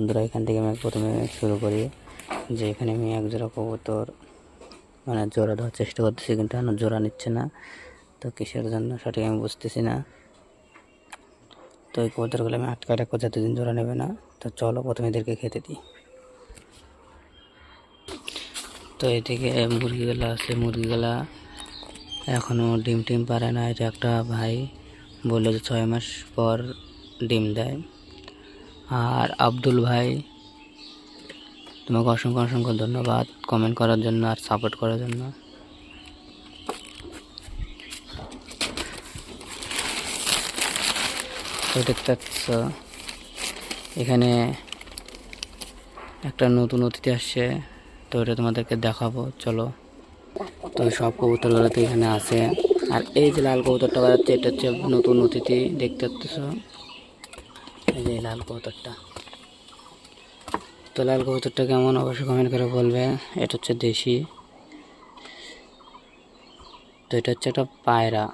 বন্ধুরা, এখান থেকে আমি প্রথমে শুরু করি যে এখানে আমি এক জোড়া কবুতর মানে জোড়া দেওয়ার চেষ্টা করতেছি, কিন্তু এখন জোড়া নিচ্ছে না। তো কিসের জন্য সঠিক আমি বুঝতেছি না। তো এই কবুতরগুলো আমি আটকায় রাখব, যতদিন জোড়া নেবে না। তো চলো প্রথমে এদেরকে খেতে দিই। তো এদিকে মুরগিগুলো আছে, মুরগিগুলা এখনও ডিম টিম পারে না। এটা একটা ভাই বলল যে ছয় মাস পর ডিম দেয়। আর আব্দুল ভাই, তোমাকে অসংখ্য অসংখ্য ধন্যবাদ কমেন্ট করার জন্য আর সাপোর্ট করার জন্য। তো দেখতে পাচ্ছ, এখানে একটা নতুন অতিথি আসছে, তো এটা তোমাদেরকে দেখাবো, চলো। তো সব কবুতরগুলো তো এখানে আছে। আর এই যে লাল কবুতরটা বাজাচ্ছে, এটা হচ্ছে নতুন অতিথি, দেখতে পাচ্ছ। এই যে লাল কবুতরটা। তো লাল কবুতরটা কেমন অবশ্যই কমেন্ট করে বলবে। এটা হচ্ছে দেশি। তো এটা হচ্ছে একটা পায়রা।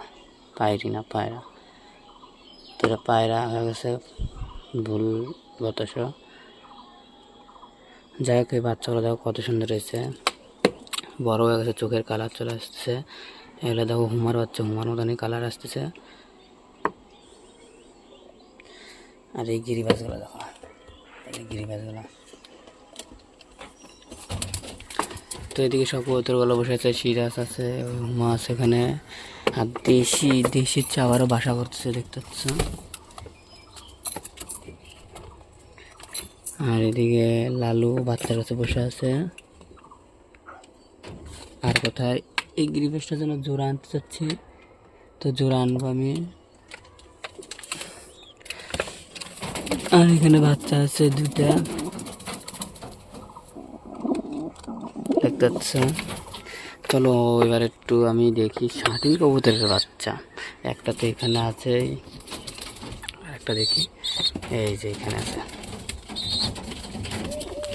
পায়রি না, পায়রা। তো এটা পায়রা হয়ে গেছে ভুল বতস। যাই হোক, এই বাচ্চাগুলো দেখো কত সুন্দর হয়েছে। বড় হয়ে গেছে, চোখের কালার চলে আসছে এগুলো দেখো হুমার বাচ্চা, হুমার মতনই কালার আসতেছে। আর এই গিরিবাজগুলো দেখো এই গিরিবাজগুলো তো এদিকে সব কবুতরগুলো বসে আছে, সিরাজ আছে হুমা আছে এখানে, আর দেশি দেশির চাওয়ারও বাসা করতেছে, দেখতে পাচ্ছ। আর এদিকে লালু বাচ্চার কাছে বসে আছে। আর কোথায়? এই গ্রিপেসটার যেন জোড়া আনতে চাচ্ছি। তো জোড়া আনব আমি। আর এখানে বাচ্চা আছে দুটা দেখতে চলো এবার একটু আমি দেখি স্বাধীন কবুতরের বাচ্চা। একটা তো এখানে আছে একটা দেখি। এই যে এখানে আছে।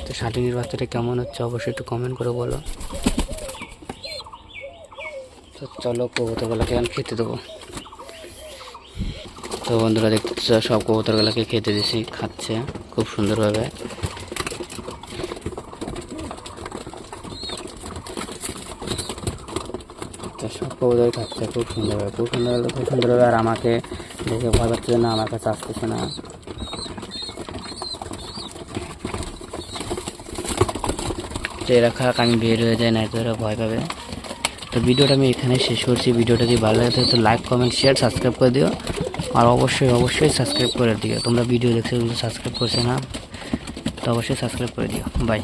তো শাটিনের বাচ্চাটা কেমন হচ্ছে অবশ্যই একটু কমেন্ট করে বলো। তো চলো কবুতরগুলোকে আমি খেতে দেবো। তো বন্ধুরা দেখতে পাচ্ছ, সব কবুতরগুলোকে খেতে দিছি খাচ্ছে খুব সুন্দরভাবে। সব কবুতর খাচ্ছে খুব সুন্দরভাবে খুব সুন্দর খুব সুন্দরভাবে। আর আমাকে দেখে ভয় পাচ্ছে না আমার কাছে আসতেছে না। তো এরা খাক আমি বের হয়ে যাই না তো এরা ভয় পাবে। তো ভিডিওটা আমি এখানে শেষ করছি। ভিডিওটা যদি ভালো লাগে তো লাইক কমেন্ট শেয়ার সাবস্ক্রাইব করে দিও। আর অবশ্যই অবশ্যই সাবস্ক্রাইব করে দিও। তোমরা ভিডিও দেখছ সাবস্ক্রাইব করছে না, তো অবশ্যই সাবস্ক্রাইব করে দিও। বাই